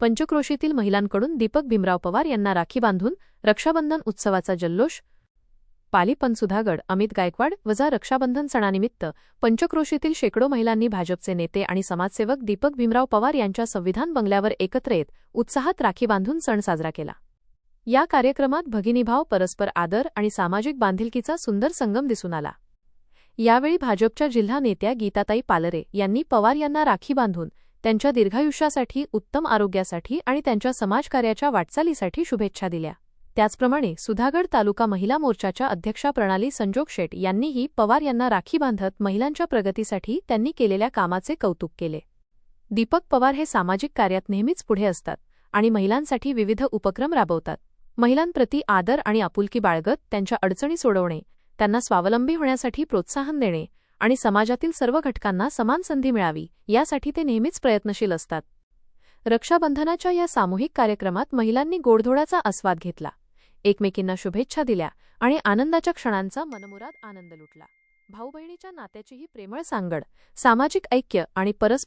पंचक्रोशीतील महिलांकडून दीपक भीमराव पवार यांना राखी बांधून रक्षाबंधन उत्सवाचा जल्लोष. पाली पनसुधागड अमित गायकवाड वजा रक्षाबंधन सणानिमित्त पंचक्रोशीतील शेकडो महिलांनी भाजपचे नेते आणि समाजसेवक दीपक भीमराव पवार यांच्या संविधान बंगल्यावर एकत्र येत उत्साहात राखी बांधून सण साजरा केला. या कार्यक्रमात भगिनीभाव परस्पर आदर आणि सामाजिक बांधिलकीचा सुंदर संगम दिसून आला. यावेळी भाजपच्या जिल्हा नेत्या गीताताई पालरे यांनी पवार यांना राखी बांधून त्यांच्या दीर्घायुष्यासाठी उत्तम आरोग्यासाठी आणि त्यांच्या समाजकार्याच्या वाटचालीसाठी शुभेच्छा दिल्या. त्याचप्रमाणे सुधागड तालुका महिला मोर्चाच्या अध्यक्षा प्रणाली संजोग शेट यांनीही पवार यांना राखी बांधत महिलांच्या प्रगतीसाठी त्यांनी केलेल्या कामाचे कौतुक केले. दीपक पवार हे सामाजिक कार्यात नेहमीच पुढे असतात आणि महिलांसाठी विविध उपक्रम राबवतात. महिलांप्रती आदर आणि आपुलकी बाळगत त्यांच्या अडचणी सोडवणे त्यांना स्वावलंबी होण्यासाठी प्रोत्साहन देणे आणि समाजातील सर्व घटकांना समान संधी मिळावी यासाठी ते नेहमीच प्रयत्नशील असतात. रक्षाबंधनाच्या या सामूहिक कार्यक्रमात महिलांनी गोडधोडाचा आस्वाद घेतला. एकमेकींना शुभेच्छा दिल्या आणि आनंदाच्या क्षणांचा मनमुराद आनंद लुटला. भाऊ बहिणीच्या नात्याची ही प्रेमळ सांगड सामाजिक ऐक्य आणि परस्पर